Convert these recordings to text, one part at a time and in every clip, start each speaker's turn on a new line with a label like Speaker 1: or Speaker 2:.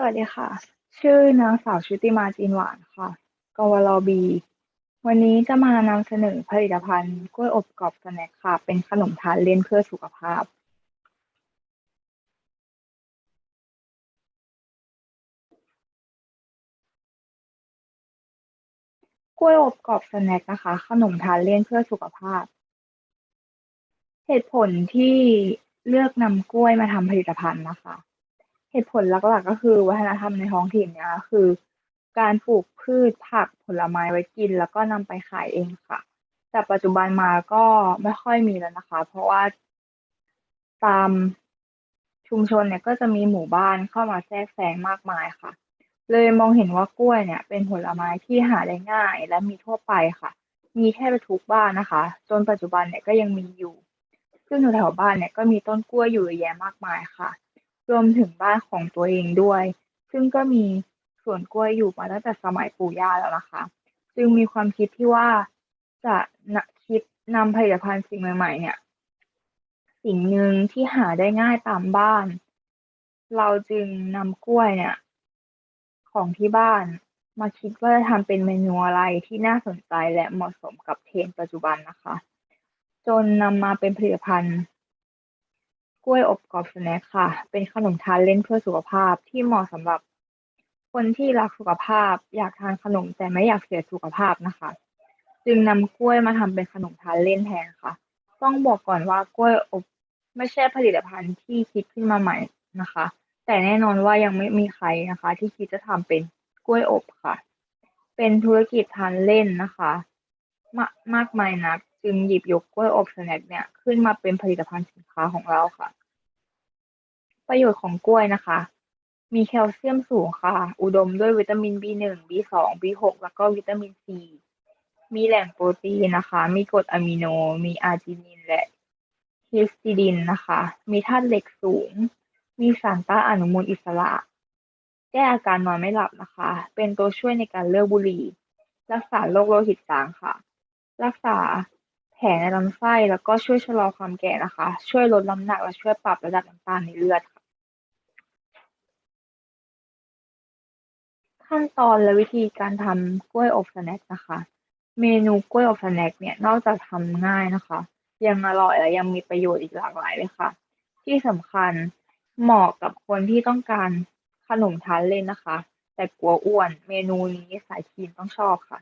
Speaker 1: สวัสดีค่ะ ชื่อนางสาวชุติมาจีนหวานค่ะกวลบี วันนี้จะมานำเสนอผลิตภัณฑ์กล้วยอบกรอบสแน็คค่ะ เป็นขนมทานเล่นเพื่อสุขภาพ กล้วยอบกรอบสแน็คนะคะ ขนมทานเล่นเพื่อสุขภาพ เหตุผลที่เลือกนำกล้วยมาทำผลิตภัณฑ์นะคะ เหตุผลหลักๆ ก็คือวัฒนธรรมในท้องถิ่นเนี่ยคือ การปลูกพืชผักผลไม้ไว้กิน แล้วก็นำไปขายเองค่ะ แต่ปัจจุบันมาก็ไม่ค่อยมีแล้วนะคะ เพราะว่าตามชุมชนเนี่ยก็จะมีหมู่บ้านเข้ามาแทรกแซงมากมายค่ะ เลยมองเห็นว่ากล้วยเนี่ย เป็นผลไม้ที่หาได้ง่ายและมีทั่วไปค่ะ มีแทบจะทุกบ้านนะคะ จนปัจจุบันเนี่ยก็ยังมีอยู่ ซึ่งแถวๆบ้านเนี่ยก็มีต้นกล้วยอยู่เยอะแยะมากมายค่ะ รวมถึงบ้านของตัวเองด้วย ซึ่งก็มีสวนกล้วยอยู่มาตั้งแต่สมัยปู่ย่าแล้วนะคะ จึงมีความคิดที่ว่าจะนคิดนำผลิตภัณฑ์สิ่งใหม่ๆเนี่ย สิ่งหนึ่งที่หาได้ง่ายตามบ้าน เราจึงนำกล้วยเนี่ย ของที่บ้านมาคิดว่าจะทำเป็นเมนูอะไรที่น่าสนใจและเหมาะสมกับเทรนด์ปัจจุบันนะคะ จนนำมาเป็นผลิตภัณฑ์ ล้วยอบกรอบสแน็คค่ะ เป็นขนมทานเล่นเพื่อสุขภาพที่เหมาะสำหรับคนที่รักสุขภาพ อยากทานขนมแต่ไม่อยากเสียสุขภาพนะคะ จึงนำกล้วยมาทำเป็นขนมทานเล่นแทนค่ะ ต้องบอกก่อนว่ากล้วยอบไม่ใช่ผลิตภัณฑ์ที่คิดขึ้นมาใหม่นะคะ แต่แน่นอนว่ายังไม่มีใครนะคะ ที่คิดจะทำเป็นกล้วยอบค่ะ เป็นธุรกิจทานเล่นนะคะมากมากมายนักจึงหยิบยกกล้วยอบสแน็คเนี่ยขึ้นมาเป็นผลิตภัณฑ์สินค้าของเราค่ะ ประโยชน์ของกล้วยนะคะ มีแคลเซียมสูงค่ะ อุดมด้วยวิตามิน B1 B2 B6 แล้วก็วิตามิน C มีแหล่งโปรตีนนะคะ มีกรดอะมิโน มีอาร์จินินและฮิสติดินนะคะ มีธาตุเหล็กสูง มีสารต้านอนุมูลอิสระ แก้อาการนอนไม่หลับนะคะ เป็นตัวช่วยในการเลิกบุหรี่ รักษาโรคโลหิตจางค่ะ รักษาแผลในลำไส้แล้วก็ช่วยชะลอความแก่นะคะ ช่วยลดน้ำหนักและช่วยปรับระดับน้ำตาลในเลือดค่ะ ขั้นตอนและวิธีการทำกล้วยอบสแน็คนะคะ เมนูกล้วยอบสแน็คเนี่ยนอกจากทำง่ายนะคะ ยังอร่อยและยังมีประโยชน์อีกหลากหลายเลยค่ะ ที่สำคัญเหมาะกับคนที่ต้องการขนมทานเล่นนะคะ แต่กลัวอ้วนเมนูนี้สายคีนต้องชอบค่ะ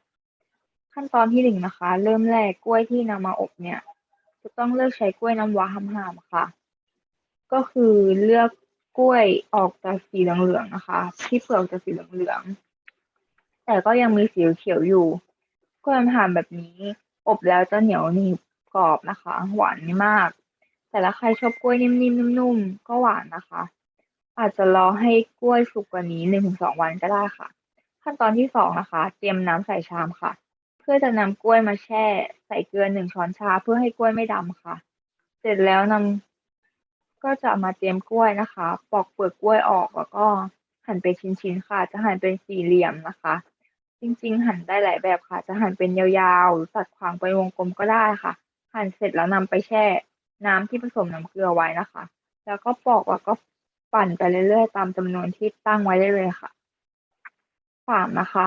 Speaker 1: ขั้นตอนที่หนึ่งนะคะ เริ่มแรกกล้วยที่นำมาอบเนี่ย จะต้องเลือกใช้กล้วยน้ำว้าห้ามๆค่ะ ก็คือเลือก กล้วยออกจากสีเหลืองๆนะคะ ที่เปลือกจะสีเหลืองๆแต่ก็ยังมีสีเขียวอยู่กล้วยนำหามแบบนี้อบแล้วจะเหนียวหนีบกรอบนะคะ หวานไม่มาก แต่ถ้าใครชอบกล้วยนิ่มๆนุ่มๆก็หวานนะคะ อาจจะรอให้กล้วยสุกกว่านี้หนึ่งถึงสองวันก็ได้ค่ะ ขั้นตอนที่สองนะคะ เตรียมน้ำใส่ชามค่ะ เพื่อจะนำกล้วยมาแช่ ใส่เกลือหนึ่งช้อนชาเพื่อให้กล้วยไม่ดำค่ะ เสร็จแล้วนำ ก็จะมาเตรียมกล้วยนะคะ ปอกเปลือกกล้วยออกแล้วก็หั่นเป็นชิ้นๆค่ะ จะหั่นเป็นสี่เหลี่ยมนะคะ จริงๆ หั่นได้หลายแบบค่ะ จะหั่นเป็นยาวๆหรือตัดขวางเป็นวงกลมก็ได้ค่ะ หั่นเสร็จแล้วนำไปแช่น้ำที่ผสมน้ำเกลือไว้นะคะ แล้วก็ปอกแล้วก็ปั่นไปเรื่อยๆ ตามจำนวนที่ตั้งไว้ได้เลยค่ะสามนะคะ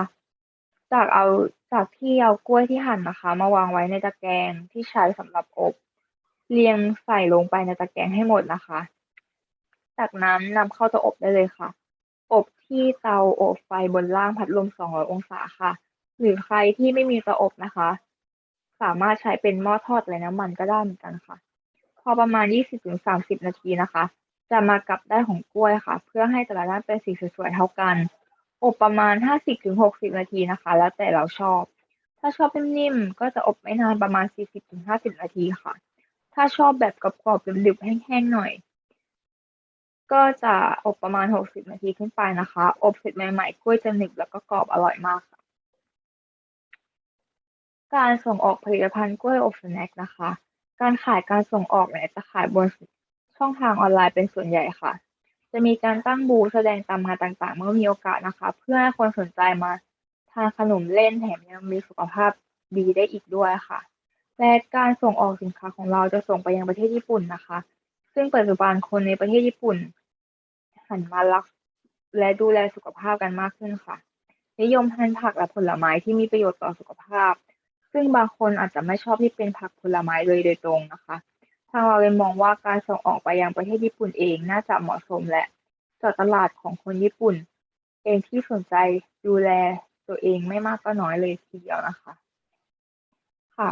Speaker 1: จากเอาจากที่เอากล้วยที่หั่นนะคะ มาวางไว้ในตะแกรงที่ใช้สำหรับอบ เรียงใส่ลงไปในตะแกรงให้หมดนะคะ จากนั้นนำเข้าเตาอบได้เลยค่ะ อบที่เตาอบไฟบนล่างพัดลม 200 องศาค่ะ หรือใครที่ไม่มีเตาอบนะคะ สามารถใช้เป็นหม้อทอดไร้น้ำมันก็ได้เหมือนกันค่ะ พอประมาณ 20-30 นาทีนะคะ จะมากลับได้ของกล้วยค่ะ เพื่อให้แต่ละด้านเป็นสีสวยๆเท่ากัน อบประมาณ 50-60 นาทีนะคะ แล้วแต่เราชอบ ถ้าชอบนิ่มๆก็จะอบไม่นานประมาณ 40-50 นาทีค่ะ ถ้าชอบแบบกรอบๆดึบๆแห้งๆหน่อย ก็จะอบประมาณ 60 นาทีขึ้นไปนะคะ อบเสร็จใหม่ๆกล้วยจะหนึบแล้วก็กรอบอร่อยมากค่ะ การส่งออกผลิตภัณฑ์กล้วยอบสแน็คนะคะ การขายการส่งออกเนี่ยจะขายบนช่องทางออนไลน์เป็นส่วนใหญ่ค่ะ จะมีการตั้งบูธแสดงตามงานต่างๆ เมื่อมีโอกาสนะคะ เพื่อให้คนสนใจมาทานขนมเล่นแถมยังมีสุขภาพดีได้อีกด้วยค่ะ และการส่งออกสินค้าของเราจะส่งไปยังประเทศญี่ปุ่นนะคะ ซึ่งปัจจุบันคนในประเทศญี่ปุ่น หันมารักและดูแลสุขภาพกันมากขึ้นค่ะ นิยมทานผักและผลไม้ที่มีประโยชน์ต่อสุขภาพ ซึ่งบางคนอาจจะไม่ชอบที่เป็นผักผลไม้เลยโดยตรงนะคะ ทางเราเลยมองว่าการส่งออกไปยังประเทศญี่ปุ่นเองน่าจะเหมาะสมและเจาะตลาดของคนญี่ปุ่น เองที่สนใจดูแลตัวเองไม่มากก็น้อยเลยทีเดียวนะคะ ค่ะ